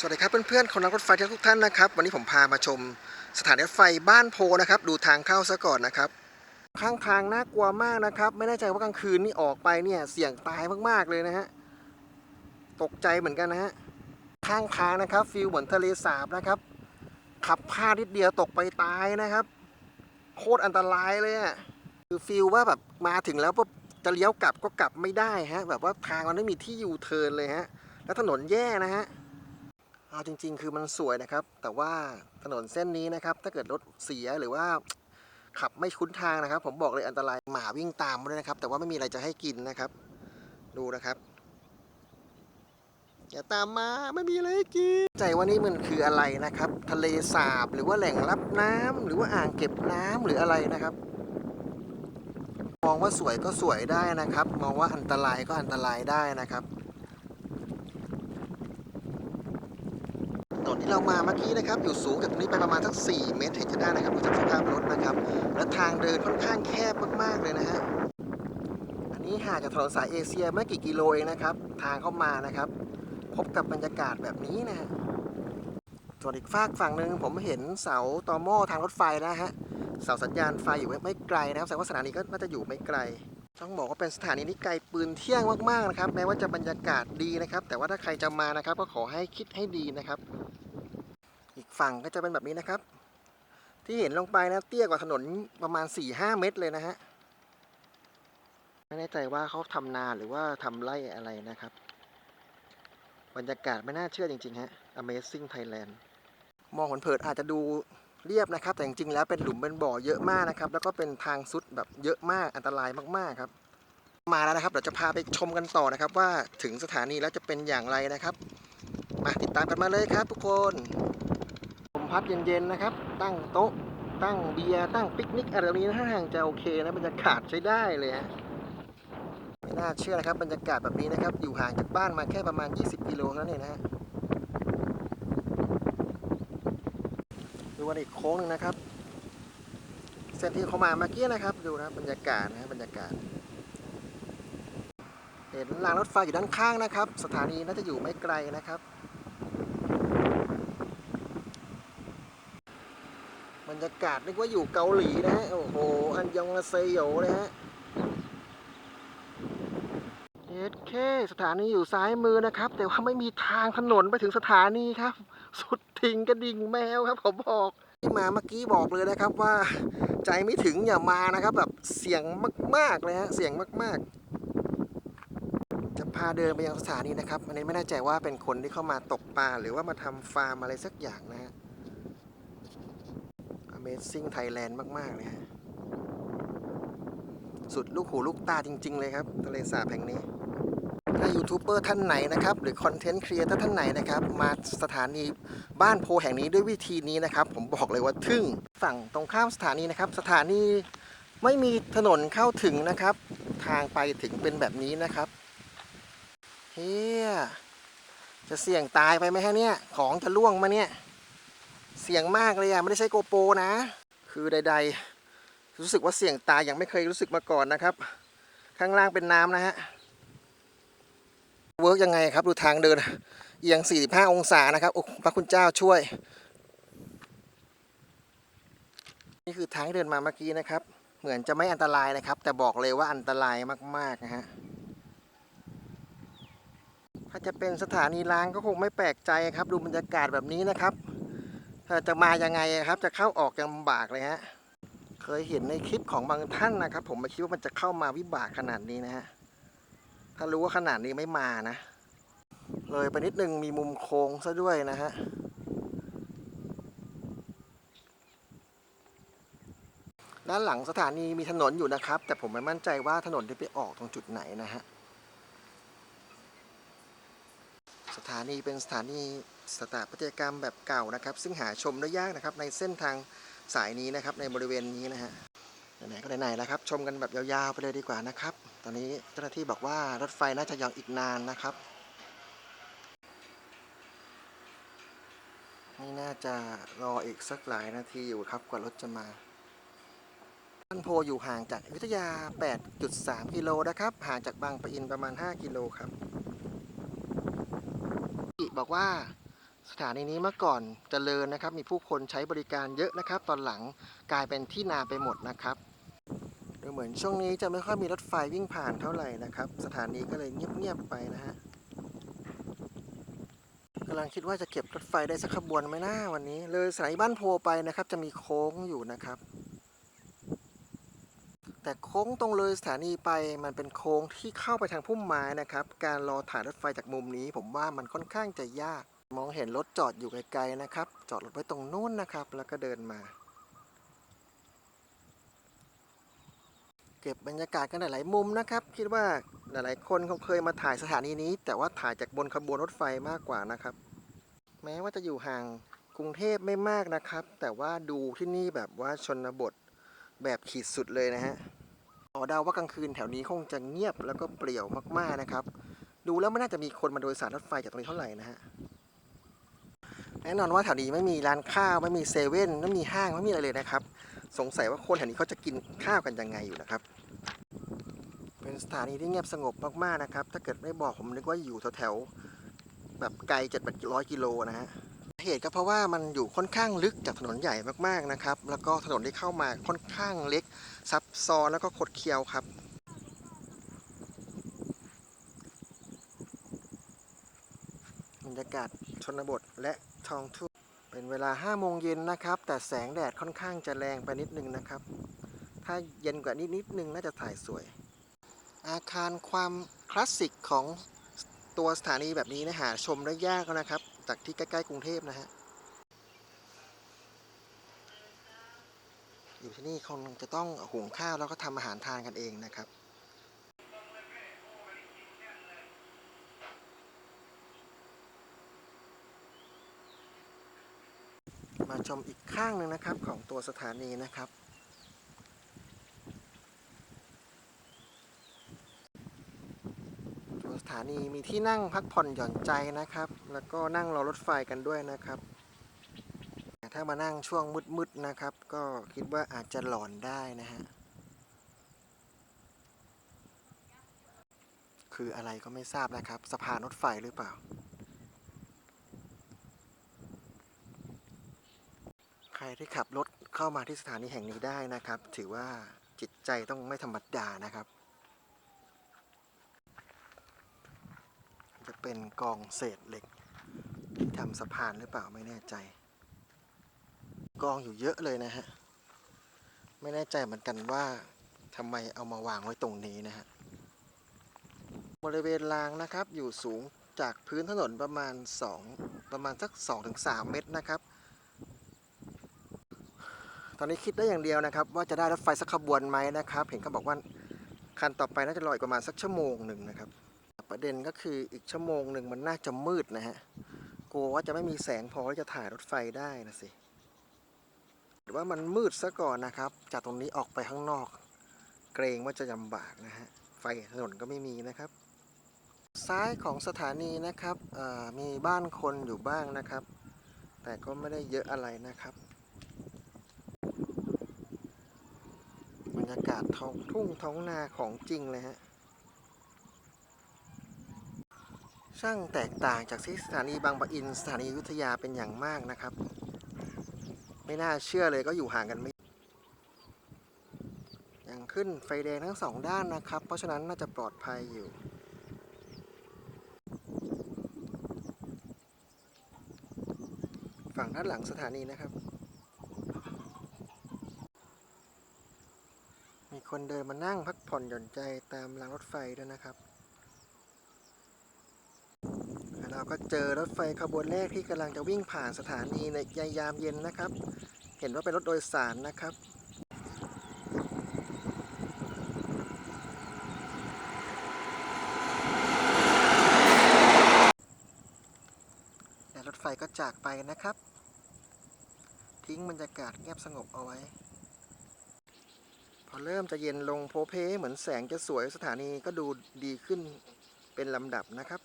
สวัสดีครับเพื่อนๆคนรักรถไฟทุกท่านนะครับ วันนี้ผมพามาชมสถานีรถไฟบ้านโพนะครับ ดูทางเข้าซะก่อนนะครับ ข้างทางน่ากลัวมากนะครับ ไม่แน่ใจว่ากลางคืนนี่ออกไปเนี่ยเสี่ยงตายมากๆเลยนะฮะตกใจเหมือนกันนะฮะข้างทางนะครับฟิลเหมือนทะเลสาบนะครับ ขับพลาดนิดเดียวตกไปตายนะครับ โคตรอันตรายเลยอะคือฟิลว่าแบบมาถึงแล้วปุ๊บจะเลี้ยวกลับก็กลับไม่ได้ฮะแบบว่าทางมันไม่มีที่ยูเทิร์นเลยฮะแล้วถนนแย่นะฮะ เอาจริง ๆ คือมันสวยนะครับ แต่ว่าถนนเส้นนี้นะครับ ถ้าเกิดรถเสียหรือว่าขับไม่คุ้นทางนะครับ ผมบอกเลยอันตรายหมาวิ่งตามมาด้วยนะครับ แต่ว่าไม่มีอะไรจะให้กินนะครับ ดูนะครับอย่าตามมาไม่มีอะไรให้กินใจว่านี่มันคืออะไรนะครับ ทะเลสาบหรือว่าแหล่งรับน้ำหรือว่าอ่างเก็บน้ำหรืออะไรนะครับ มองว่าสวยก็สวยได้นะครับ มองว่าอันตรายก็อันตรายได้นะครับ ถนน ที่เรามาเมื่อกี้นะครับอยู่สูงจากตรงนี้ไปประมาณสัก 4 เมตรเห็นจะได้นะครับดูจากสภาพรถนะครับ และทางเดินค่อนข้างแคบมากๆเลยนะฮะอันนี้ห่างจากถนนสายเอเชียไม่กี่กิโลเองนะครับ ทางเข้ามานะครับ พบกับบรรยากาศแบบนี้นะฮะส่วนอีกฝากฝั่งหนึ่งผมเห็นเสาตอหม้อทางรถไฟนะฮะเสาสัญญาณไฟอยู่ไม่ไกลนะครับแสดงว่าสถานีก็น่าจะอยู่ไม่ไกล ต้องบอกว่าเป็นสถานีที่ไกลปืนเที่ยงมากๆนะครับ แม้ว่าจะบรรยากาศดีนะครับ แต่ว่าถ้าใครจะมานะครับ ก็ขอให้คิดให้ดีนะครับ ฝั่งก็จะเป็นแบบนี้นะครับ ที่เห็นลงไปนะเตี้ยกว่าถนนประมาณ4-5เมตรเลยนะฮะไม่แน่ใจว่าเขาทำนาหรือว่าทำไร่อะไรนะครับ บรรยากาศไม่น่าเชื่อจริงๆฮะ Amazing Thailand มองเผินๆอาจจะดูเรียบนะครับ แต่จริงๆแล้วเป็นหลุมเป็นบ่อเยอะมากนะครับ แล้วก็เป็นทางซุดแบบเยอะมากอันตรายมากๆครับ มาแล้วนะครับเดี๋ยวจะพาไปชมกันต่อนะครับ ว่าถึงสถานีแล้วจะเป็นอย่างไรนะครับ มาติดตามกันมาเลยครับทุกคน พัดเย็นๆนะครับ ตั้งโต๊ะ ตั้งเบียร์ ตั้งปิกนิกอะไรแบบนี้นะถ้าทางจะโอเคนะบรรยากาศใช้ได้เลยฮะ ไม่น่าเชื่อนะครับบรรยากาศแบบนี้นะครับ อยู่ห่างจากบ้านมาแค่ประมาณ 20 กิโลนั้นเองนะฮะดูวันอีกโค้งหนึงนะครับ เส้นที่เขามาเมื่อกี้นะครับ ดูนะบรรยากาศนะฮะบรรยากาศเห็นรางรถไฟอยู่ด้านข้างนะครับ สถานีน่าจะอยู่ไม่ไกลนะครับ บรรยากาศนึกว่าอยู่เกาหลีนะฮะ โอ้โห อันยองอาเซโยเลยฮะเอ็ดเคสถานีอยู่ซ้ายมือนะครับ แต่ว่าไม่มีทางถนนไปถึงสถานีครับ สุดทิ้งกระดิ่งแมวครับผมบอกที่มาเมื่อกี้บอกเลยนะครับว่าใจไม่ถึงอย่ามานะครับ แบบเสี่ยงมากๆเลยฮะเสี่ยงมาก ๆ จะพาเดินไปยังสถานีนะครับ อันนี้ไม่แน่ใจว่าเป็นคนที่เข้ามาตกปลาหรือว่ามาทำฟาร์มอะไรสักอย่างนะฮะ Amazing Thailand มากๆเลยฮะสุดลูกหูลูกตาจริง ๆ เลยครับ ทะเลสาบแห่งนี้ ถ้ายูทูบเบอร์ท่านไหนนะครับ หรือคอนเทนต์ครีเอเตอร์ท่านไหนนะครับ มาสถานีบ้านโพแห่งนี้ด้วยวิธีนี้นะครับ ผมบอกเลยว่าทึ่งฝั่งตรงข้ามสถานีนะครับ สถานีไม่มีถนนเข้าถึงนะครับ ทางไปถึงเป็นแบบนี้นะครับเฮียจะเสี่ยงตายไปไหมฮะเนี่ย ของจะล่วงมาเนี่ย เสี่ยงมากเลยอะไม่ได้ใช้โกโปรนะ คือใด ๆ รู้สึกว่าเสี่ยงตายอย่างไม่เคยรู้สึกมาก่อนนะครับ ข้างล่างเป็นน้ำนะฮะเวิร์กยังไงครับ ดูทางเดิน เอียง 45 องศานะครับ โอ้พระคุณเจ้าช่วย นี่คือทางเดินมาเมื่อกี้นะครับ เหมือนจะไม่อันตรายนะครับ แต่บอกเลยว่าอันตรายมาก ๆ นะฮะถ้าจะเป็นสถานีล้างก็คงไม่แปลกใจครับ ดูบรรยากาศแบบนี้นะครับ จะมายังไงครับ จะเข้าออกยังลำบากเลยฮะเคยเห็นในคลิปของบางท่านนะครับ ผมไม่คิดว่ามันจะเข้ามาวิบากขนาดนี้นะฮะถ้ารู้ว่าขนาดนี้ไม่มานะ เลยไปนิดนึงมีมุมโค้งซะด้วยนะฮะด้านหลังสถานีมีถนนอยู่นะครับ แต่ผมไม่มั่นใจว่าถนนที่ไปออกตรงจุดไหนนะฮะสถานีเป็นสถานี สถาปัตยกรรมแบบเก่านะครับ ซึ่งหาชมได้ยากนะครับในเส้นทางสายนี้นะครับ ในบริเวณนี้นะฮะไหนๆก็ไหนๆแล้วครับ ชมกันแบบยาวๆไปเลยดีกว่านะครับ ตอนนี้เจ้าหน้าที่บอกว่ารถไฟน่าจะยังอีกนานนะครับนี่น่าจะรออีกสักหลายนาทีอยู่ครับกว่ารถจะมาบ้านโพอยู่ห่างจากอยุธยา 8.3 กิโลนะครับ ห่างจากบางปะอินประมาณ 5 กิโลครับ บอกว่า สถานีนี้เมื่อก่อนเจริญนะครับ มีผู้คนใช้บริการเยอะนะครับ ตอนหลังกลายเป็นที่นาไปหมดนะครับดูเหมือนช่วงนี้จะไม่ค่อยมีรถไฟวิ่งผ่านเท่าไหร่นะครับ สถานีก็เลยเงียบๆไปนะฮะกำลังคิดว่าจะเก็บรถไฟได้สักขบวนไหมนะวันนี้ เลยสานีบ้านโพไปนะครับ จะมีโค้งอยู่นะครับ แต่โค้งตรงเลยสถานีไปมันเป็นโค้งที่เข้าไปทางพุ่มไม้นะครับ การรอถ่ายรถไฟจากมุมนี้ ผมว่ามันค่อนข้างจะยาก มองเห็นรถจอดอยู่ไกลๆนะครับ จอดรถไว้ตรงนู้นนะครับ แล้วก็เดินมา เก็บบรรยากาศกันหลายๆมุมนะครับ คิดว่าหลายๆคนคงเคยมาถ่ายสถานีนี้ แต่ว่าถ่ายจากบนขบวนรถไฟมากกว่านะครับ แม้ว่าจะอยู่ห่างกรุงเทพไม่มากนะครับ แต่ว่าดูที่นี่แบบว่าชนบทแบบขีดสุดเลยนะฮะขอเดาว่ากลางคืนแถวนี้คงจะเงียบแล้วก็เปลี่ยวมากๆนะครับ ดูแล้วไม่น่าจะมีคนมาโดยสารรถไฟจากตรงนี้เท่าไหร่นะฮะ แน่นอนว่าแถวนี้ไม่มีร้านข้าวไม่มีเซเว่นไม่มีห้างไม่มีอะไรเลยนะครับ สงสัยว่าคนแถวนี้เขาจะกินข้าวกันยังไงอยู่นะครับ เป็นสถานีที่เงียบสงบมากๆนะครับ ถ้าเกิดไม่บอกผมนึกว่าอยู่แถวๆแบบไกลเจ็ดแปดร้อยกิโลนะฮะเหตุก็เพราะว่ามันอยู่ค่อนข้างลึกจากถนนใหญ่มากๆนะครับ แล้วก็ถนนที่เข้ามาค่อนข้างเล็กซับซ้อนแล้วก็คดเคี้ยวครับบรรยากาศชนบทและ ทองทุ่งเป็นเวลา5โมงเย็นนะครับ แต่แสงแดดค่อนข้างจะแรงไปนิดนึงนะครับ ถ้าเย็นกว่านี้นิดนึงน่าจะถ่ายสวย อาคารความคลาสสิกของตัวสถานีแบบนี้นะหาชมได้ยากแล้วนะครับ จากที่ใกล้ๆกรุงเทพนะฮะอยู่ที่นี่คงจะต้องหุงข้าวแล้วก็ทำอาหารทานกันเองนะครับ มาชมอีกข้างหนึ่งนะครับของตัวสถานีนะครับ ตัวสถานีมีที่นั่งพักผ่อนหย่อนใจนะครับ แล้วก็นั่งรอรถไฟกันด้วยนะครับ ถ้ามานั่งช่วงมืดๆนะครับ ก็คิดว่าอาจจะหลอนได้นะฮะคืออะไรก็ไม่ทราบนะครับ สะพานรถไฟหรือเปล่า ใครที่ขับรถเข้ามาที่สถานีแห่งนี้ได้นะครับ ถือว่าจิตใจต้องไม่ธรรมดานะครับ จะเป็นกองเศษเหล็กที่ทำสะพานหรือเปล่าไม่แน่ใจ กองอยู่เยอะเลยนะฮะ ไม่แน่ใจเหมือนกันว่าทำไมเอามาวางไว้ตรงนี้นะฮะ บริเวณรางนะครับอยู่สูงจากพื้นถนนประมาณ 2 ประมาณสัก 2-3 เมตรนะครับ อนนี้คิดได้อย่างเดียวนะครับ ว่าจะได้รถไฟสักขบวนไหมนะครับ เห็นเขาบอกว่าคันต่อไปน่าจะรออีกประมาณสักชั่วโมงหนึ่งนะครับประเด็นก็คืออีกชั่วโมงหนึ่งมันน่าจะมืดนะฮะกลัวว่าจะไม่มีแสงพอที่จะถ่ายรถไฟได้นะสิหรือว่ามันมืดซะก่อนนะครับ จากตรงนี้ออกไปข้างนอก เกรงว่าจะลำบากนะฮะไฟถนนก็ไม่มีนะครับ ซ้ายของสถานีนะครับมีบ้านคนอยู่บ้างนะครับ แต่ก็ไม่ได้เยอะอะไรนะครับ รยากาศท้องทุ่งท้องนาของจริงเลยฮะ ช่างแตกต่างจากที่สถานีบางปะอินสถานียุธยาเป็นอย่างมากนะครับ ไม่น่าเชื่อเลยก็อยู่ห่างกันไม่ยังขึ้นไฟแดงทั้งสองด้านนะครับ เพราะฉะนั้นน่าจะปลอดภัยอยู่ฝั่งด้านหลังสถานีนะครับ คนเดินมานั่งพักผ่อนหย่อนใจตามรางรถไฟด้วยนะครับ เราก็เจอรถไฟขบวนแรกที่กำลังจะวิ่งผ่านสถานีในยามเย็นนะครับ เห็นว่าเป็นรถโดยสารนะครับและรถไฟก็จากไปนะครับ ทิ้งบรรยากาศเงียบสงบเอาไว้ พอเริ่มจะเย็นลงโพเพเหมือนแสงจะสวยสถานีก็ดูดีขึ้นเป็นลำดับนะครับ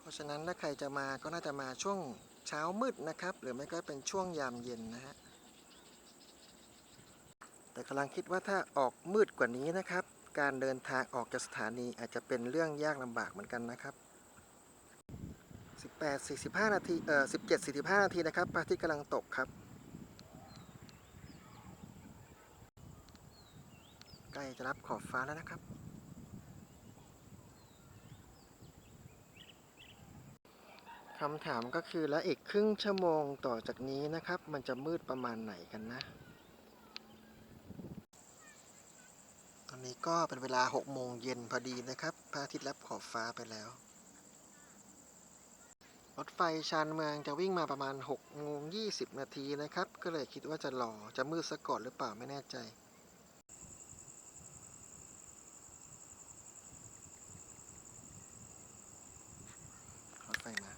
เพราะฉะนั้นถ้าใครจะมาก็น่าจะมาช่วงเช้ามืดนะครับ หรือไม่ก็เป็นช่วงยามเย็นนะฮะแต่กำลังคิดว่าถ้าออกมืดกว่านี้นะครับ การเดินทางออกจากสถานีอาจจะเป็นเรื่องยากลำบากเหมือนกันนะครับ18 45 นาที เอ่อ 17 45 นาทีนะครับพระอาทิตย์กำลังตกครับ ใกล้ จะรับขอบฟ้าแล้วนะครับ คำถามก็คือแล้วอีกครึ่งชั่วโมงต่อจากนี้นะครับ มันจะมืดประมาณไหนกันนะ ตอนนี้ก็เป็นเวลา6โมงเย็นพอดีนะครับพระอาทิตย์รับขอบฟ้าไปแล้ว รถไฟชานเมืองจะวิ่งมาประมาณ6โมง20 นาทีนะครับ ก็เลยคิดว่าจะรอจะมืดซะก่อนหรือเปล่าไม่แน่ใจ รถไฟมา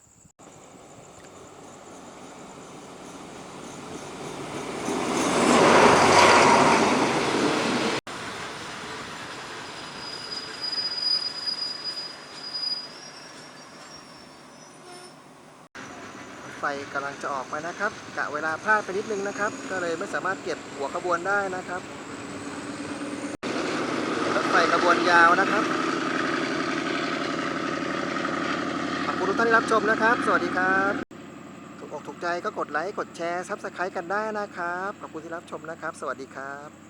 รถไฟ กำลังจะออกไปนะครับกะเวลาพลาดไปนิดนึงนะครับ ก็เลยไม่สามารถเก็บหัวขบวนได้นะครับรถไฟขบวนยาวนะครับขอบคุณทุกท่านที่รับชมนะครับ สวัสดีครับถูกอกถูกใจก็กดไลค์กดแชร์ซับสไครต์กันได้นะครับขอบคุณที่รับชมนะครับ สวัสดีครับ